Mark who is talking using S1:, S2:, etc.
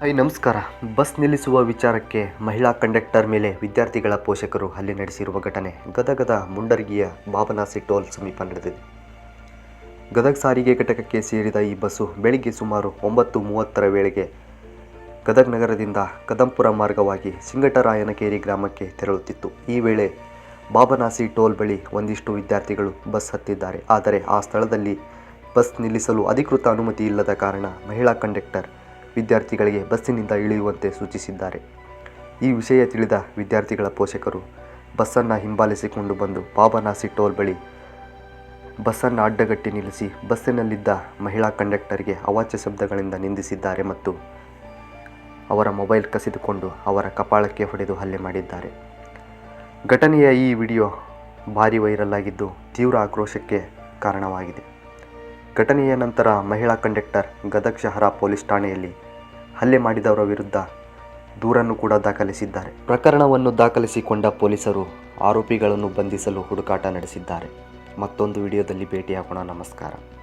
S1: Hi ನಮಸ್ಕಾರ. Bus ನಿಲ್ಲಿಸುವ ವಿಚಾರಕ್ಕೆ ಮಹಿಳಾ ಕಂಡಕ್ಟರ್ ಮೇಲೆ ವಿದ್ಯಾರ್ಥಿಗಳ ಪೋಷಕರು ಹಲ್ಲೆ ನಡೆಸಿರುವ ಘಟನೆ ಗದಗದ ಮುಂಡರ್ಗಿಯ ಬಾಬನಾಸಿ ಟೋಲ್ ಸಮೀಪ ನಡೆದಿದೆ. ಗದಗ ಸಾರಿಗೆ ಘಟಕಕ್ಕೆ ಸೇರಿದ ಈ ಬಸ್ಸು ಬೆಳಿಗ್ಗೆ ಸುಮಾರು ಒಂಬತ್ತು ಮೂವತ್ತರ ವೇಳೆಗೆ ಗದಗ ನಗರದಿಂದ ಕದಂಪುರ ಮಾರ್ಗವಾಗಿ ಸಿಂಗಟರಾಯನಕೇರಿ ಗ್ರಾಮಕ್ಕೆ ತೆರಳುತ್ತಿತ್ತು. ಈ ವೇಳೆ ಬಾಬನಾಸಿ ಟೋಲ್ ಬಳಿ ಒಂದಿಷ್ಟು ವಿದ್ಯಾರ್ಥಿಗಳು ಬಸ್ ಹತ್ತಿದ್ದಾರೆ. ಆದರೆ ಆ ಸ್ಥಳದಲ್ಲಿ ಬಸ್ ನಿಲ್ಲಿಸಲು ಅಧಿಕೃತ ಅನುಮತಿ ಇಲ್ಲದ ಕಾರಣ ಮಹಿಳಾ ಕಂಡಕ್ಟರ್ ವಿದ್ಯಾರ್ಥಿಗಳಿಗೆ ಬಸ್ಸಿನಿಂದ ಇಳಿಯುವಂತೆ ಸೂಚಿಸಿದ್ದಾರೆ. ಈ ವಿಷಯ ತಿಳಿದ ವಿದ್ಯಾರ್ಥಿಗಳ ಪೋಷಕರು ಬಸ್ಸನ್ನು ಹಿಂಬಾಲಿಸಿಕೊಂಡು ಬಂದು ಪಾಪನಾಸಿ ಟೋಲ್ ಬಳಿ ಬಸ್ಸನ್ನು ಅಡ್ಡಗಟ್ಟಿ ನಿಲ್ಲಿಸಿ ಬಸ್ಸಿನಲ್ಲಿದ್ದ ಮಹಿಳಾ ಕಂಡಕ್ಟರ್ಗೆ ಅವಾಚ್ಯ ಶಬ್ದಗಳಿಂದ ನಿಂದಿಸಿದ್ದಾರೆ ಮತ್ತು ಅವರ ಮೊಬೈಲ್ ಕಸಿದುಕೊಂಡು ಅವರ ಕಪಾಳಕ್ಕೆ ಹೊಡೆದು ಹಲ್ಲೆ ಮಾಡಿದ್ದಾರೆ. ಘಟನೆಯ ಈ ವಿಡಿಯೋ ಭಾರಿ ವೈರಲ್ ಆಗಿದ್ದು ತೀವ್ರ ಆಕ್ರೋಶಕ್ಕೆ ಕಾರಣವಾಗಿದೆ. ಘಟನೆಯ ನಂತರ ಮಹಿಳಾ ಕಂಡಕ್ಟರ್ ಗದಗ್ ಶಹರ ಪೊಲೀಸ್ ಠಾಣೆಯಲ್ಲಿ ಹಲ್ಲೆ ಮಾಡಿದವರ ವಿರುದ್ಧ ದೂರನ್ನು ಕೂಡ ದಾಖಲಿಸಿದ್ದಾರೆ. ಪ್ರಕರಣವನ್ನು ದಾಖಲಿಸಿಕೊಂಡ ಪೊಲೀಸರು ಆರೋಪಿಗಳನ್ನು ಬಂಧಿಸಲು ಹುಡುಕಾಟ ನಡೆಸಿದ್ದಾರೆ. ಮತ್ತೊಂದು ವಿಡಿಯೋದಲ್ಲಿ ಭೇಟಿಯಾಗೋಣ. ನಮಸ್ಕಾರ.